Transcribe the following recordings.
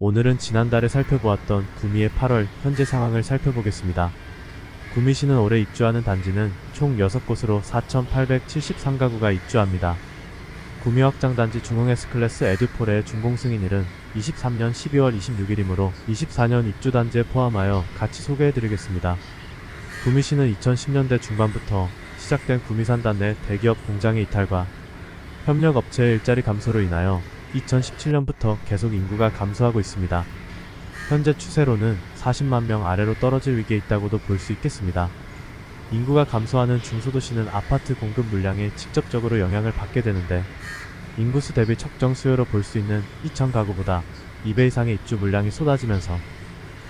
오늘은 지난달에 살펴보았던 구미의 8월 현재 상황을 살펴보겠습니다. 구미시는 올해 입주하는 단지는 총 6곳으로 4,873가구가 입주합니다. 구미 확장단지 중흥 S클래스 에듀폴의 준공 승인 일은 23년 12월 26일이므로 24년 입주 단지에 포함하여 같이 소개해드리겠습니다. 구미시는 2010년대 중반부터 시작된 구미산단 내 대기업 공장의 이탈과 협력업체의 일자리 감소로 인하여 2017년부터 계속 인구가 감소하고 있습니다. 현재 추세로는 40만 명 아래로 떨어질 위기에 있다고도 볼 수 있겠습니다. 인구가 감소하는 중소도시는 아파트 공급 물량에 직접적으로 영향을 받게 되는데 인구수 대비 적정 수요로 볼 수 있는 2천 가구보다 2배 이상의 입주 물량이 쏟아지면서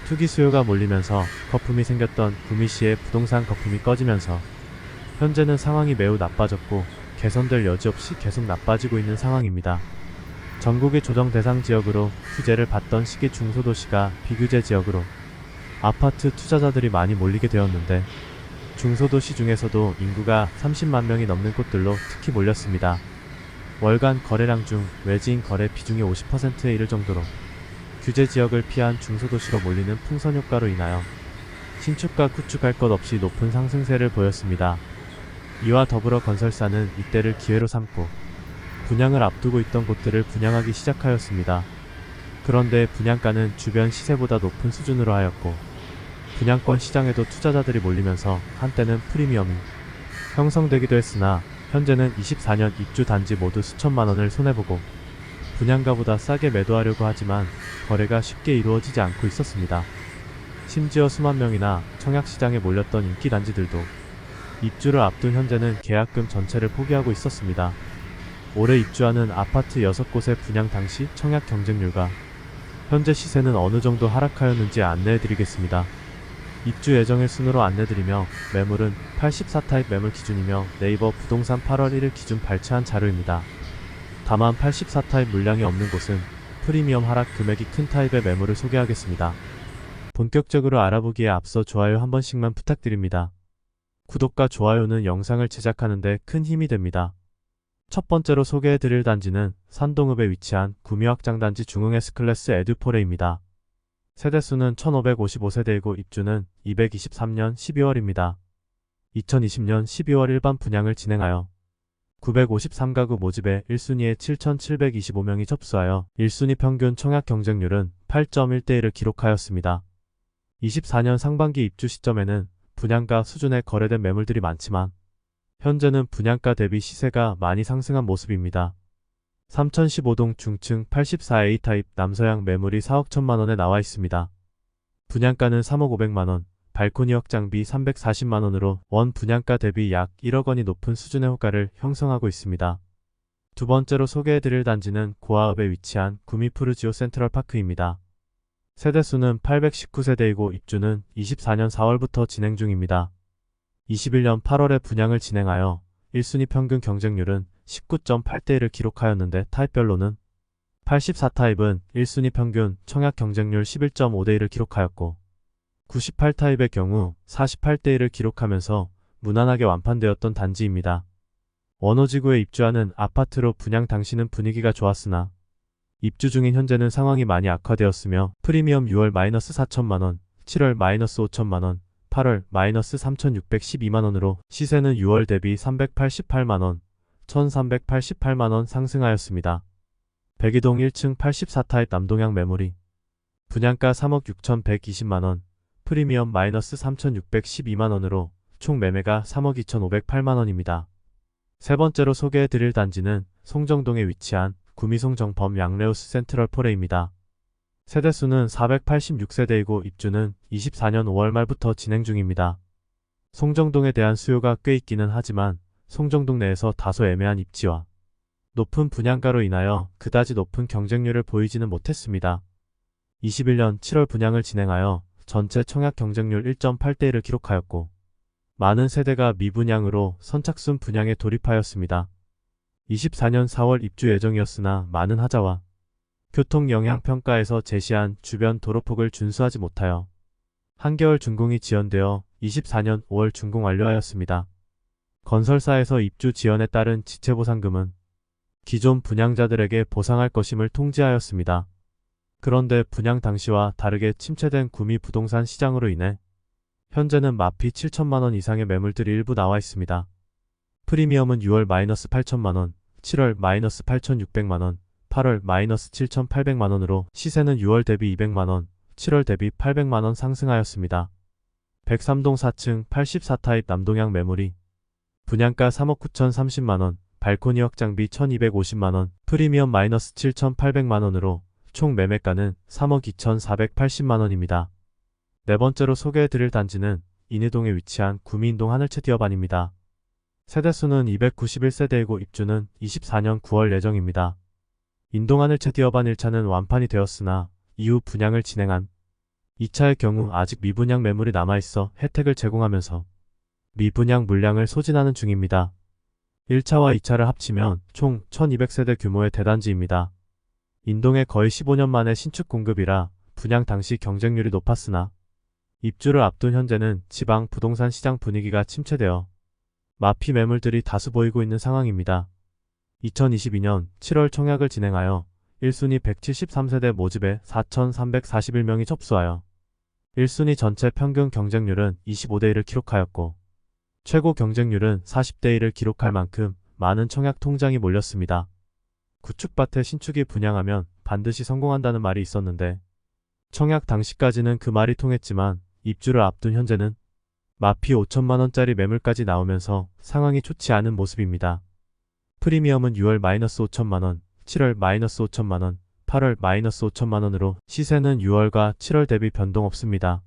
투기 수요가 몰리면서 거품이 생겼던 구미시의 부동산 거품이 꺼지면서 현재는 상황이 매우 나빠졌고 개선될 여지 없이 계속 나빠지고 있는 상황입니다. 전국의 조정 대상 지역으로 규제를 받던 시기 중소도시가 비규제 지역으로 아파트 투자자들이 많이 몰리게 되었는데 중소도시 중에서도 인구가 30만 명이 넘는 곳들로 특히 몰렸습니다. 월간 거래량 중 외지인 거래 비중이 50%에 이를 정도로 규제 지역을 피한 중소도시로 몰리는 풍선 효과로 인하여 신축과 구축할 것 없이 높은 상승세를 보였습니다. 이와 더불어 건설사는 이때를 기회로 삼고 분양을 앞두고 있던 곳들을 분양하기 시작하였습니다. 그런데 분양가는 주변 시세보다 높은 수준으로 하였고 분양권 시장에도 투자자들이 몰리면서 한때는 프리미엄이 형성되기도 했으나 현재는 24년 입주 단지 모두 수천만 원을 손해보고 분양가보다 싸게 매도하려고 하지만 거래가 쉽게 이루어지지 않고 있었습니다. 심지어 수만 명이나 청약시장에 몰렸던 인기 단지들도 입주를 앞둔 현재는 계약금 전체를 포기하고 있었습니다. 올해 입주하는 아파트 6곳의 분양 당시 청약 경쟁률과 현재 시세는 어느 정도 하락하였는지 안내해드리겠습니다. 입주 예정일 순으로 안내드리며 매물은 84타입 매물 기준이며 네이버 부동산 8월 1일 기준 발췌한 자료입니다. 다만 84타입 물량이 없는 곳은 프리미엄 하락 금액이 큰 타입의 매물을 소개하겠습니다. 본격적으로 알아보기에 앞서 좋아요 한 번씩만 부탁드립니다. 구독과 좋아요는 영상을 제작하는데 큰 힘이 됩니다. 첫 번째로 소개해드릴 단지는 산동읍에 위치한 구미확장단지 중흥 S클래스 에듀포레입니다. 세대수는 1555세대이고 입주는 223년 12월입니다. 2020년 12월 일반 분양을 진행하여 953가구 모집에 1순위에 7,725명이 접수하여 1순위 평균 청약 경쟁률은 8.1대1을 기록하였습니다. 24년 상반기 입주 시점에는 분양가 수준의 거래된 매물들이 많지만 현재는 분양가 대비 시세가 많이 상승한 모습입니다. 3015동 중층 84A 타입 남서양 매물이 4억 1천만 원에 나와 있습니다. 분양가는 3억 5백만 원, 발코니 확장비 340만 원으로 원 분양가 대비 약 1억 원이 높은 수준의 호가를 형성하고 있습니다. 두 번째로 소개해드릴 단지는 고아읍에 위치한 구미푸르지오 센트럴파크입니다. 세대수는 819세대이고 입주는 24년 4월부터 진행 중입니다. 21년 8월에 분양을 진행하여 1순위 평균 경쟁률은 19.8대1을 기록하였는데 타입별로는 84타입은 1순위 평균 청약 경쟁률 11.5대1을 기록하였고 98타입의 경우 48대1을 기록하면서 무난하게 완판되었던 단지입니다. 원호지구에 입주하는 아파트로 분양 당시는 분위기가 좋았으나 입주 중인 현재는 상황이 많이 악화되었으며 프리미엄 6월 마이너스 4천만원, 7월 마이너스 5천만원, 8월 마이너스 3,612만원으로 시세는 6월 대비 388만원, 1,388만원 상승하였습니다. 백이동 1층 84타입 남동향 매물이 분양가 3억 6,120만원, 프리미엄 마이너스 3,612만원으로 총 매매가 3억 2,508만원입니다. 세 번째로 소개해드릴 단지는 송정동에 위치한 구미송 정범 양레우스 센트럴 포레입니다. 세대수는 486세대이고 입주는 24년 5월 말부터 진행 중입니다. 송정동에 대한 수요가 꽤 있기는 하지만 송정동 내에서 다소 애매한 입지와 높은 분양가로 인하여 그다지 높은 경쟁률을 보이지는 못했습니다. 21년 7월 분양을 진행하여 전체 청약 경쟁률 1.8대1을 기록하였고 많은 세대가 미분양으로 선착순 분양에 돌입하였습니다. 24년 4월 입주 예정이었으나 많은 하자와 교통 영향 평가에서 제시한 주변 도로폭을 준수하지 못하여 한겨울 준공이 지연되어 24년 5월 준공 완료하였습니다. 건설사에서 입주 지연에 따른 지체보상금은 기존 분양자들에게 보상할 것임을 통지하였습니다. 그런데 분양 당시와 다르게 침체된 구미 부동산 시장으로 인해 현재는 마피 7천만원 이상의 매물들이 일부 나와 있습니다. 프리미엄은 6월 마이너스 8천만원, 7월 마이너스 8,600만원, 8월 마이너스 7,800만원으로 시세는 6월 대비 200만원, 7월 대비 800만원 상승하였습니다. 103동 4층 84타입 남동향 매물이 분양가 3억 9,030만원, 발코니 확장비 1,250만원, 프리미엄 마이너스 7,800만원으로 총 매매가는 3억 2,480만원입니다. 네 번째로 소개해드릴 단지는 인해동에 위치한 구미인동 하늘채 디어반입니다. 세대수는 291세대이고 입주는 24년 9월 예정입니다. 인동 하늘채 디어반 1차는 완판이 되었으나 이후 분양을 진행한 2차의 경우 아직 미분양 매물이 남아있어 혜택을 제공하면서 미분양 물량을 소진하는 중입니다. 1차와 2차를 합치면 총 1200세대 규모의 대단지입니다. 인동에 거의 15년 만에 신축 공급이라 분양 당시 경쟁률이 높았으나 입주를 앞둔 현재는 지방 부동산 시장 분위기가 침체되어 마피 매물들이 다수 보이고 있는 상황입니다. 2022년 7월 청약을 진행하여 1순위 173세대 모집에 4,341명이 접수하여 1순위 전체 평균 경쟁률은 25대 1을 기록하였고 최고 경쟁률은 40대 1을 기록할 만큼 많은 청약 통장이 몰렸습니다. 구축밭에 신축이 분양하면 반드시 성공한다는 말이 있었는데 청약 당시까지는 그 말이 통했지만 입주를 앞둔 현재는 마피 5천만원짜리 매물까지 나오면서 상황이 좋지 않은 모습입니다. 프리미엄은 6월 마이너스 5천만원, 7월 마이너스 5천만원, 8월 마이너스 5천만원으로 시세는 6월과 7월 대비 변동 없습니다.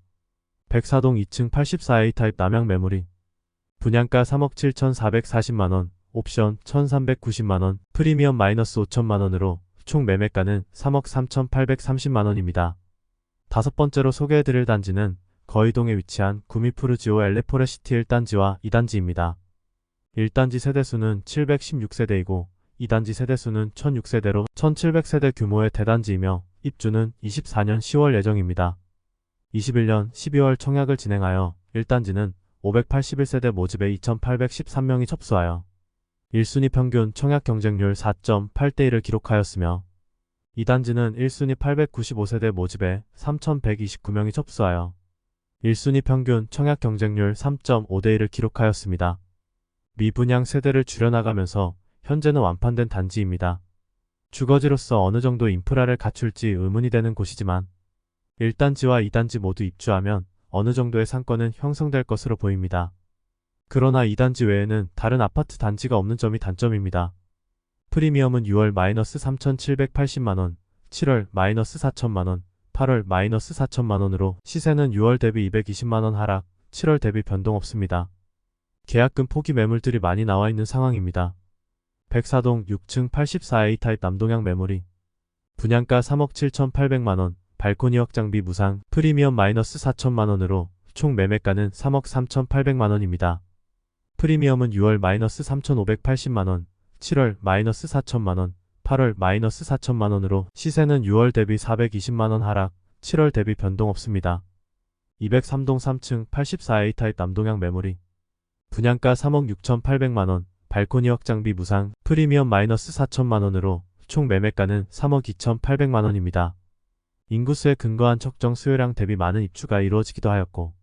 104동 2층 84A 타입 남양 매물이 분양가 3억 7,440만원, 옵션 1,390만원, 프리미엄 마이너스 5천만원으로 총 매매가는 3억 3,830만원입니다. 다섯 번째로 소개해드릴 단지는 거의동에 위치한 구미푸르지오 엘레포레시티 1단지와 2단지입니다. 1단지 세대수는 716세대이고 2단지 세대수는 1006세대로 1700세대 규모의 대단지이며 입주는 24년 10월 예정입니다. 21년 12월 청약을 진행하여 1단지는 581세대 모집에 2813명이 접수하여 1순위 평균 청약 경쟁률 4.8대1을 기록하였으며 2단지는 1순위 895세대 모집에 3129명이 접수하여 1순위 평균 청약 경쟁률 3.5대1을 기록하였습니다. 미분양 세대를 줄여나가면서 현재는 완판된 단지입니다. 주거지로서 어느 정도 인프라를 갖출지 의문이 되는 곳이지만 1단지와 2단지 모두 입주하면 어느 정도의 상권은 형성될 것으로 보입니다. 그러나 2단지 외에는 다른 아파트 단지가 없는 점이 단점입니다. 프리미엄은 6월 마이너스 3,780만원, 7월 마이너스 4천만원, 8월 마이너스 4천만원으로 시세는 6월 대비 220만원 하락, 7월 대비 변동 없습니다. 계약금 포기 매물들이 많이 나와 있는 상황입니다. 104동 6층 84A 타입 남동향 매물이 분양가 3억 7,800만원, 발코니 확장비 무상, 프리미엄 마이너스 4천만원으로 총 매매가는 3억 3,800만원입니다. 프리미엄은 6월 마이너스 3,580만원, 7월 마이너스 4천만원, 8월 마이너스 4천만원으로 시세는 6월 대비 420만원 하락, 7월 대비 변동 없습니다. 203동 3층 84A 타입 남동향 매물이 분양가 3억 6,800만원, 발코니 확장비 무상, 프리미엄 마이너스 4천만원으로 총 매매가는 3억 2,800만원입니다. 인구수에 근거한 적정 수요량 대비 많은 입주가 이루어지기도 하였고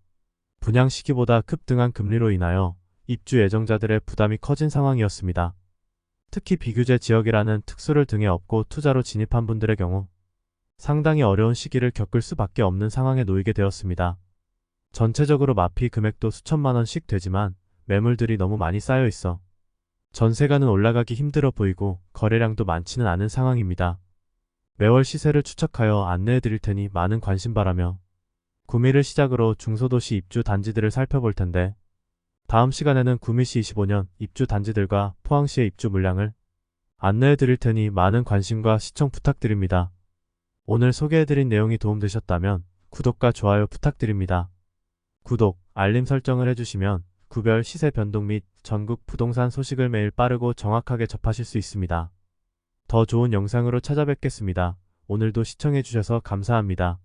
분양 시기보다 급등한 금리로 인하여 입주 예정자들의 부담이 커진 상황이었습니다. 특히 비규제 지역이라는 특수를 등에 업고 투자로 진입한 분들의 경우 상당히 어려운 시기를 겪을 수밖에 없는 상황에 놓이게 되었습니다. 전체적으로 마피 금액도 수천만 원씩 되지만 매물들이 너무 많이 쌓여 있어 전세가는 올라가기 힘들어 보이고 거래량도 많지는 않은 상황입니다. 매월 시세를 추적하여 안내해 드릴 테니 많은 관심 바라며 구미를 시작으로 중소도시 입주 단지들을 살펴볼 텐데 다음 시간에는 구미시 25년 입주 단지들과 포항시의 입주 물량을 안내해 드릴 테니 많은 관심과 시청 부탁드립니다. 오늘 소개해 드린 내용이 도움되셨다면 구독과 좋아요 부탁드립니다. 구독, 알림 설정을 해주시면 구별 시세 변동 및 전국 부동산 소식을 매일 빠르고 정확하게 접하실 수 있습니다. 더 좋은 영상으로 찾아뵙겠습니다. 오늘도 시청해주셔서 감사합니다.